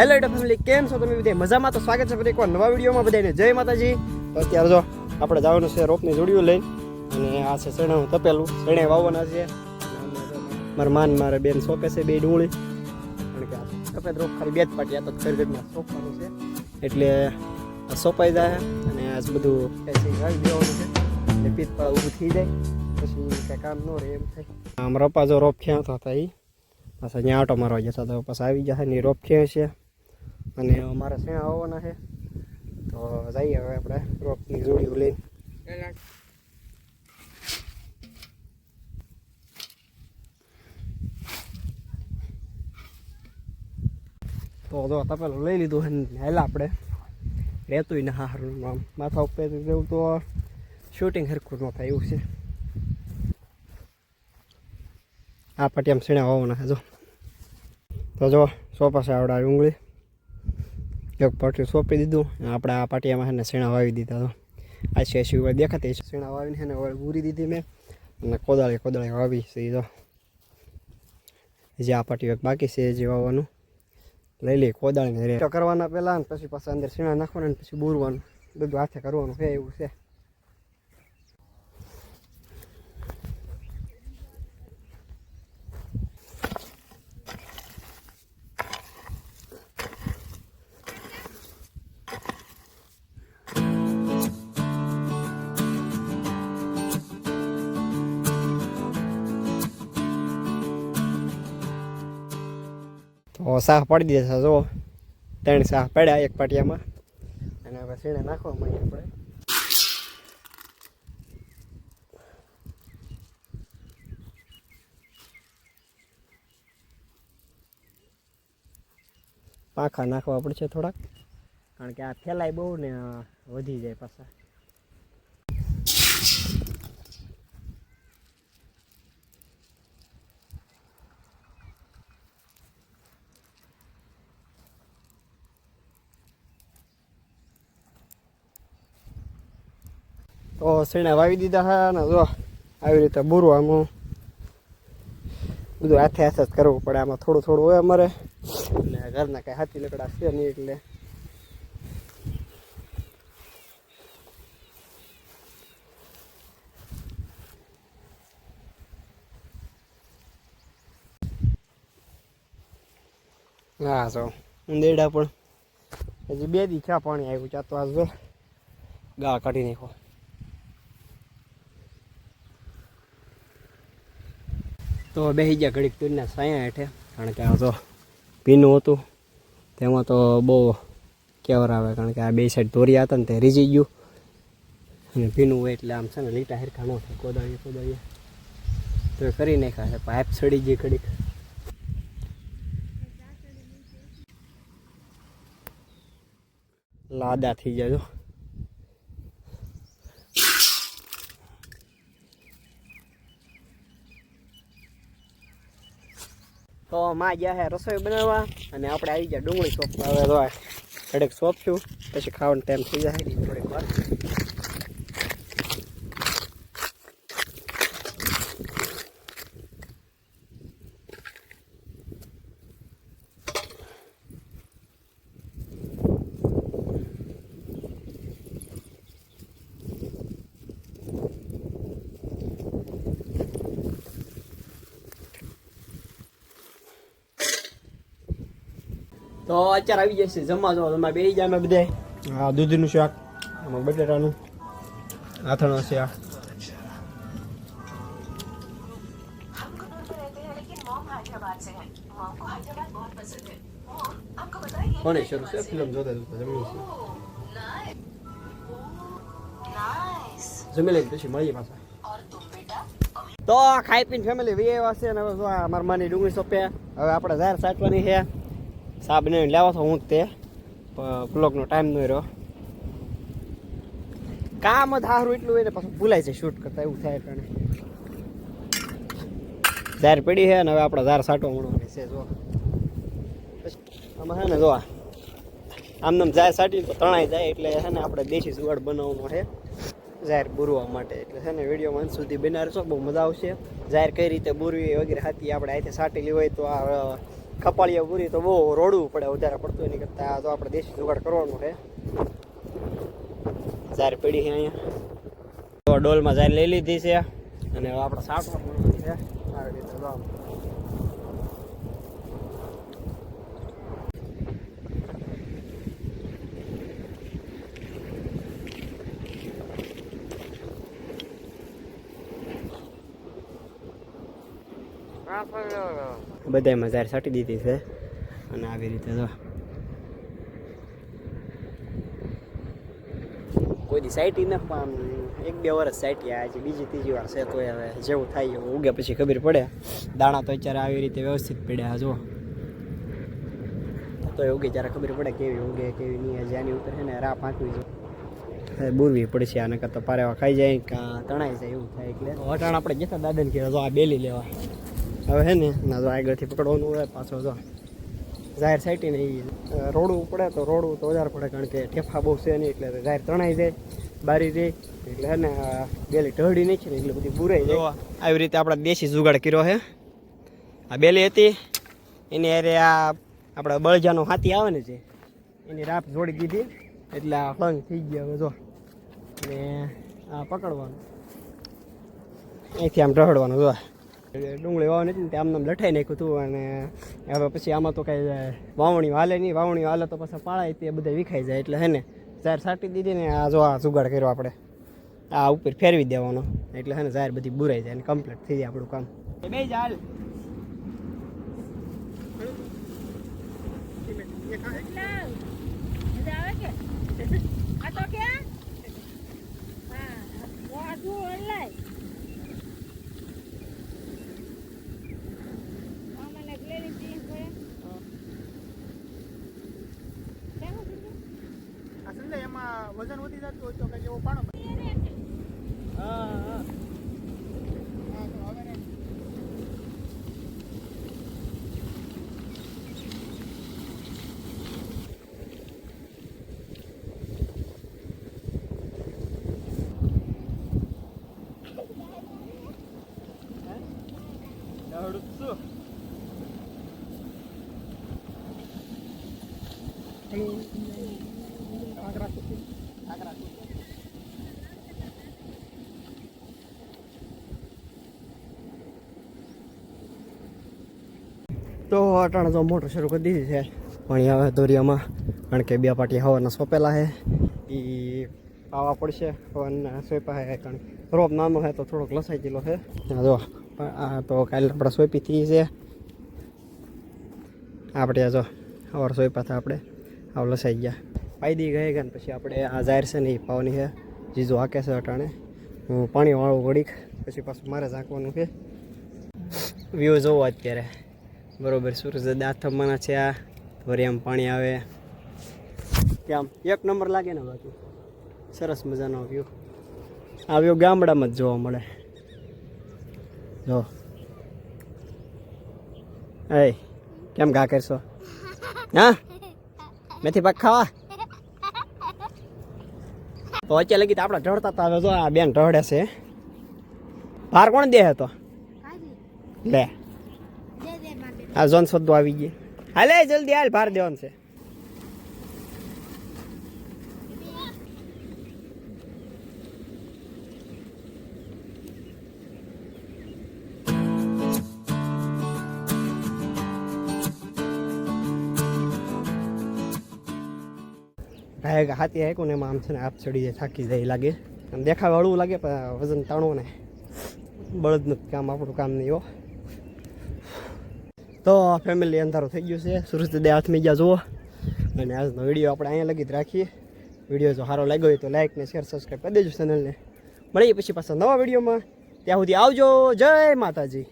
Hello એટા family કેમ છો તમે બધા મજામાં? તો સ્વાગત છે ફરી એકવાર નવા વિડીયોમાં બધાને જય માતાજી. તો અત્યારે જો આપણે જવાનું છે રોપની જોડીઓ લઈને, અને આ છે શેણાનું તપેલું. શેણે વાવવાના છે. મારા માન, મારે બેન સોંપે છે બે ડુંગળી. કારણ કે સફેદ રોપ ખાલી બે જ પાટી, આ તો ઘરમાં સોંપવાનું છે. એટલે સોંપાઈ જાય અને આ બધું વાવી દેવાનું છે. એટલે પીત પર ઊભું થઈ જાય. પછી કંઈ કામ ન રહે એમ થાય. આમ રોપા જો રોપ ખેંચતા હતા એ પાછા અહીંયા આટો મારવા જતા તો પાછા આવી જશે ને રોપ ખેંચ. છે અને અમારે શેણા આવવાના છે. તો જઈએ હવે આપણે રોપની જોડીઓ લઈને. તો જો તપેલું લઈ લીધું ને હેલા આપણે. રહેતું ને હારું આમ. માથા ઉપર જેવું તો શૂટિંગ હરખું ન થાય એવું છે. આ પાટિયામાં શેણા વાવવાના છે, જો. તો જો, સો પાસે આવડાવી ડુંગળી એક પાટિયું સોંપી દીધું. આપણે આ પાટિયામાં એને શેણા વાવી દીધા તો. આ છે સિવાય દેખાતી છે. શેણા વાવીને એને હવે દીધી મેં. અને કોદાળી કોદાળી વાવી છે ઈ જે આ પાટિયું એક બાકી છે, જે વાવવાનું. લઈ લઈ કોદાળીને રે. કરવાના પહેલાં પછી પાછા અંદર શેણા નાખવાના પછી બોરવાનું. બધું હાથે કરવાનું છે, એવું છે. શાહ પડી દેશે જો ત્રણ શાહ પડ્યા, એક પાટિયામાં. અને હવે સીણે નાખવા માંડીએ આપણે. પાંખા નાખવા પડશે થોડાક. કારણ કે આ ફેલાય બહુ ને વધી જાય પાછા. તો શેણા વાવી દીધા હા ને જો આવી રીતે બુરું આમાં બધું હાથે હાથે જ કરવું પડે, આમાં થોડું થોડું હોય અમારે. અને ઘરના કાંઈ હાથી લકડા છે નહીં એટલે. હા, જો. ઉંદેડા પણ. હજી બે દી ક્યાં પાણી આવ્યું ચા તો આ જો. ગાળ કાઢી નાખો તો બેસી ગયા ઘડીક તુરના સાયા હેઠે, કારણ કે આ તો પીનું હતું, તેમાં તો બહુ કેવર આવે, કારણ કે આ બે સાઈડ દોરિયા હતા ને તે રીજી ગયું. અને પીનું હોય એટલે આમ છે ને લીટા હેરખા ન થાય કોદાળીએ કોદાળીએ તો કરી નાખ્યા છે, પાઇપ સડી ગઈ ઘડીક. લાદા થઈ જાય જો તો માં ગયા છે રસોઈ બનાવવા અને આપણે આવી ગયા ડુંગળી શોપ હવે તો કડક શોપ છું, પછી ખાવાનું ટાઈમ થઈ જાય. થોડીક વાર તો અત્યારે આવી જશે જમવા જો તમારે બે જાય અમે બધે. હા દૂધીનું શાક આમાં બટેટાનું. આથણો છે આ શરૂ છે? ફિલ્મ જોતા જોતા જમી છે જમી લઈને તો ખાઈ પીને ફેમિલી વી એવા અને મારા માની ડુંગળી સોંપ્યા હવે આપણે જાહેર સાચવાની છે. સાબ ને લેવા તો હું તે. બ્લોગનો ટાઈમ ન રહ્યો. કામ જ સારું એટલું હોય ને પાછું ભૂલાય છે શૂટ કરતા, એવું થાય કારણ. ઝાર પડી છે ને હવે આપણે ઝાર સાટવા મળવાની છે, જો. આમાં છે ને જો આમ નામ ઝાર સાટી તો તણાઈ જાય એટલે છે ને આપણે દેશી જુગાડ બનાવવાનો છે. જાહેર બોરવા માટે. એટલે છે ને વીડિયો અંત સુધી બનાવશો, બહુ મજા આવશે. જાહેર કઈ રીતે બોરવી વગેરે હાથી આપણે અહીંથી સાટેલી હોય તો આ ખપાળિયા પૂરી તો બહુ રોડવું પડે વધારે પડતું એની કરતાં. આ તો આપણે દેશી જુગાડ કરવાનું છે. ઝાર પડી છે અહીંયા. ડોલમાં ઝાર લઈ લીધી છે. અને આપણે સાટવા છે. આવી રીતે જો મજાર છાંટી દીધી છે. અને આવી રીતે જો. કોઈ દી સાઈટી ન પણ એક બે વર્ષ સાઈટી આજે બીજી ત્રીજી વાર છે તો હવે જેવું થાય એવું ઉગે પછી ખબર પડે. દાણા તો અત્યારે આવી રીતે વ્યવસ્થિત પડ્યા, જો. તો ઉગે ત્યારે ખબર પડે કેવી ઉગે, કેવી નહીં, હજી આની ઉપર છે ને રા પાંચવી જો બોરવી પડશે આને કરતાં પારેવા ખાઈ જાય કાં તણાઈ જાય, એવું થાય એટલે. અટાણ આપણે જતા દાદાને કહેવાય, જો આ બેલી લેવા. હવે હે ને ના જો આગળથી પકડવાનું હોય, પાછો જો. જાહેર સાઈટી ને રોડવું પડે તો રોડવું તો વધારે પડે, કારણ કે ઠેફા બહુ છે નહીં, એટલે જાહેર તણાઈ જાય, બારી જાય, એટલે હે ને બેલી ઢળી નહીં છે ને એટલે બધી બુરાઈ જાય. આવી રીતે આપણે દેશી જુગાડ કર્યો છે આ બેલી હતી, એની અરે આ આપણા બળજાનો હાથી આવે ને છે એની રાપ જોડી દીધી, એટલે આ હળંગ થઈ ગયા હવે જો. ને આ પકડવાનું. અહીંથી આમ ઢળવાનું જો ડુંગળી વાવવાની હતી ને ત્યાં આમ લઠાઈ નાખ્યું હતું અને હવે પછી આમાં તો કાંઈ વાવણી હાલે નહીં. વાવણી હાલે તો પછી પાળાય તે બધા વિખાઈ જાય એટલે હે ને. ઝાર સાટી દીધી ને આ જો આ જુગાડ કર્યો આપણે. આ ઉપર ફેરવી દેવાનો. એટલે હે ને ઝાર બધી બુરાઈ જાય ને કમ્પ્લીટ થઈ જાય આપણું કામ. બે ચાલ મજા આવે કે આ તો ક્યાં હા વાઢું ઓનલાઈન મામાને ગ્લેરી ચીજ છે કેવું કીધું? અસલ એમાં વજન વધી જતું હોય તો કઈ જેવો પાણો હા હા. તો અટાણે તો મોટર શરૂ કરી દીધી છે. પણ હવે દોરિયામાં, કારણ કે બે પાટી હવાના સોંપેલા છે. એ પાવા પડશે, હવાના સોંપા છે, કારણ રોપ નાનો છે તો થોડોક લસાઈ ગયેલો છે. જો આ તો કાલે આપણે સોંપી થઈ છે. આપણે જો, હવાર સોંપા હતા આપણે. આવ લસાઈ ગયા. પાયદી ગઈ ગયા ને પછી આપણે આ જાહેર છે ને એ પાવાની છે. જીજો હાકે છે અટાણે. હું પાણી વાળું ઘડીક, પછી પાછું મારે ઝાંકવાનું છે. વ્યૂ જોવો અત્યારે. બરોબર સૂરજ દાંત થમવાના છે આ. વળી આમ પાણી આવે. કેમ એક નંબર લાગે ને બાકી. સરસ મજાનો વ્યૂ. આ વ્યૂ ગામડામાં જ જોવા મળે. જો. એ કેમ ઘા કરશો? હા? મેથી પાક ખાવા? તો અત્યારે લગી તો આપણે ઢળતા હતા હવે જો આ બેન ઢળે છે. ભાર કોણ દે તો? લે. આ ઝોન સદ્દો આવી ગઈ. હાલે, જલ્દી હાલ, ભાર દેવાનું છે. ગાય હાથી હાક્યું ને એમાં આમ છે ને આપ ચડી જાય, થાકી જાય લાગે. આમ દેખાવ હળવું લાગે, પણ વજન તાણો ને. બળદનું કામ, આપણું કામ નહીં, હો. તો ફેમિલી અંધારો થઈ ગયું છે. સુરત દે હાથમાં ગયા જુઓ. અને આજનો વીડિયો આપણે અહીંયા લગી જ રાખીએ. વીડિયો જો સારો લાગ્યો હોય તો લાઈક ને શેર સબસ્ક્રાઈબ કરી દેજો ચેનલને મળીએ પછી પાછા નવા વિડીયોમાં. ત્યાં સુધી આવજો. જય માતાજી.